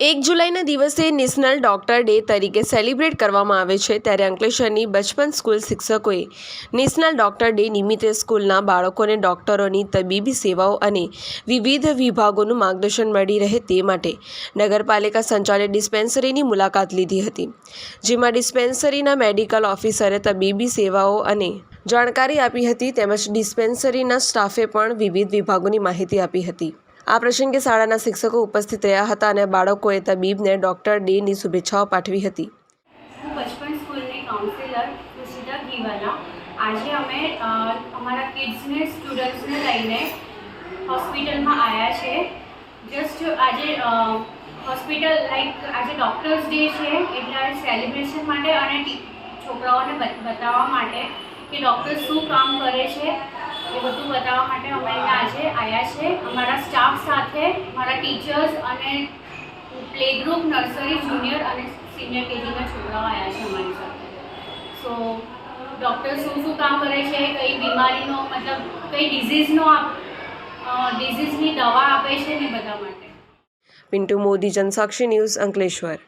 એક જુલાઈના દિવસે નેશનલ ડોક્ટર ડે તરીકે સેલિબ્રેટ કરવામાં આવે છે ત્યારે અંકલેશ્વરની બચપન સ્કૂલ શિક્ષકોએ નેશનલ ડોક્ટર ડે નિમિત્તે સ્કૂલના બાળકોને ડોક્ટરોની તબીબી સેવાઓ અને વિવિધ વિભાગોનું માર્ગદર્શન મળી રહે તે માટે નગરપાલિકા સંચાલિત ડિસ્પેન્સરીની મુલાકાત લીધી હતી, જેમાં ડિસ્પેન્સરીના મેડિકલ ઓફિસરે તબીબી સેવાઓ અને જાણકારી આપી હતી તેમજ ડિસ્પેન્સરીના સ્ટાફે પણ વિવિધ વિભાગોની માહિતી આપી હતી. આ પ્રસંગે શાળાના શિક્ષકો ઉપસ્થિત રહ્યા હતા અને બાળકોએ તબીબને ડોક્ટર ડેની શુભેચ્છાઓ પાઠવી હતી. આજે અમે અમારા કિડ્સને સ્ટુડન્ટ્સને લઈને હોસ્પિટલમાં આવ્યા છે. જસ્ટ આજે હોસ્પિટલ લાઈક આજે ડૉક્ટર્સ ડે છે, એટલે સેલિબ્રેશન માટે અને છોકરાઓને બતાવવા માટે કે ડૉક્ટર શું કામ કરે છે એ બધું બતાવવા માટે અમે અહીંયા આવ્યા છે. અમારા સ્ટાફ સાથે મારા ટીચર્સ અને પ્લે ગ્રુપ નર્સરી જુનિયર અને સિનિયર કેજીના છોકરાઓ આવ્યા છે અમારી સાથે. સો ડૉક્ટર શું શું કામ કરે છે, કઈ બીમારીનો, મતલબ કઈ ડિઝીઝનો ડિઝીઝની દવા આપે છે ને બધા માટે. પિન્ટુ મોદી, જનસાક્ષી ન્યૂઝ અંકલેશ્વર.